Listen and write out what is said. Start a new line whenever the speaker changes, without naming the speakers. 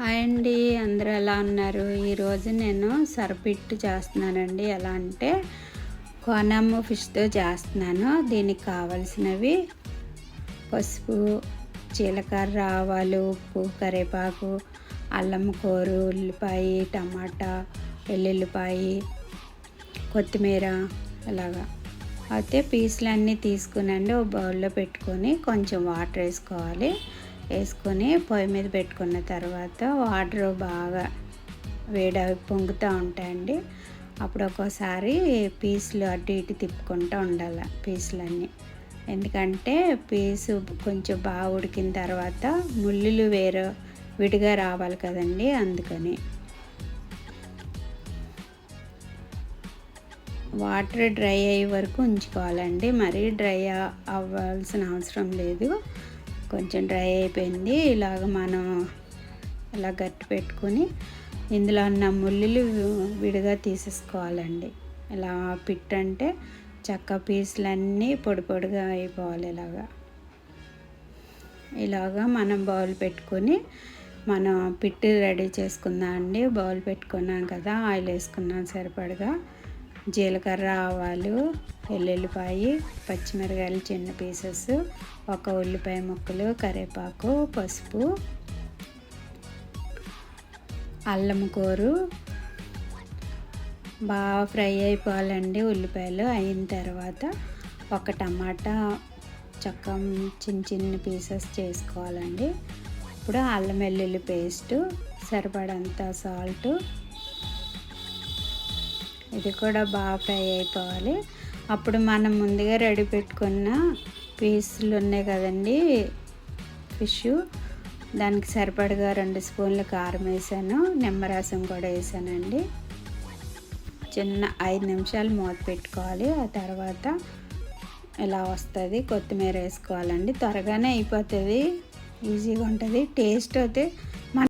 Hi అండి అందరూ ఎలా ఉన్నారు? ఈరోజు నేను సర్పిట్టు చేస్తున్నానండి. ఎలా అంటే కోనమ్మ ఫిష్తో చేస్తున్నాను. దీనికి కావలసినవి పసుపు జీలకర్ర ఆవాలు ఉప్పు కరివేపాకు అల్లం కూరు ఉల్లిపాయ టమాటా వెల్లుల్లిపాయ కొత్తిమీర అలాగా. అయితే పీసులన్నీ తీసుకునండి. ఒక బౌల్లో పెట్టుకొని కొంచెం వాటర్ వేసుకోవాలి. వేసుకొని పొయ్యి మీద పెట్టుకున్న తర్వాత వాటర్ బాగా వేడి పొంగుతూ ఉంటాయండి. అప్పుడు ఒక్కోసారి పీసులు అటు ఇటు తిప్పుకుంటూ ఉండాలి పీసులన్నీ. ఎందుకంటే పీసు కొంచెం బాగా ఉడికిన తర్వాత ముళ్ళులు వేరే విడిగా రావాలి కదండి అందుకని. వాటర్ డ్రై అయ్యే వరకు ఉంచుకోవాలండి. మరీ డ్రై అవ్వాల్సిన అవసరం లేదు. కొంచెం డ్రై అయిపోయింది. ఇలాగ మనం ఇలా గట్టి పెట్టుకొని ఇందులో ఉన్న ముల్లులు విడిగా తీసేసుకోవాలండి. ఇలా పిట్టంటే చక్క పీసులన్నీ పొడి పొడిగా అయిపోవాలి ఇలాగా. ఇలాగా మనం బౌల్ పెట్టుకొని మనం పిట్టు రెడీ చేసుకుందాం అండి బౌల్ పెట్టుకున్నాం కదా ఆయిల్ వేసుకున్నాం సరిపడగా. జీలకర్ర ఆవాలు వెల్లుల్లిపాయి పచ్చిమిరకాయలు చిన్న పీసెస్ ఒక ఉల్లిపాయ ముక్కలు కరివేపాకు పసుపు అల్లం కూరు. బాగా ఫ్రై అయిపోవాలండి ఉల్లిపాయలు అయిన తర్వాత. ఒక టమాటా చక్క చిన్న చిన్న పీసెస్ చేసుకోవాలండి. ఇప్పుడు అల్లం వెల్లుల్లి పేస్టు సరిపడంత సాల్ట్ ఇది కూడా బాగా ఫ్రై అయిపోవాలి. అప్పుడు మనం ముందుగా రెడీ పెట్టుకున్న పీసులు ఉన్నాయి కదండి ఫిష్. దానికి సరిపడగా రెండు స్పూన్లు కారం వేసాను నిమ్మరసం కూడా వేసానండి. చిన్న ఐదు నిమిషాలు మూత పెట్టుకోవాలి. ఆ తర్వాత ఇలా వస్తుంది. కొత్తిమీర వేసుకోవాలండి. త్వరగానే అయిపోతుంది. ఈజీగా ఉంటుంది. టేస్ట్ అయితే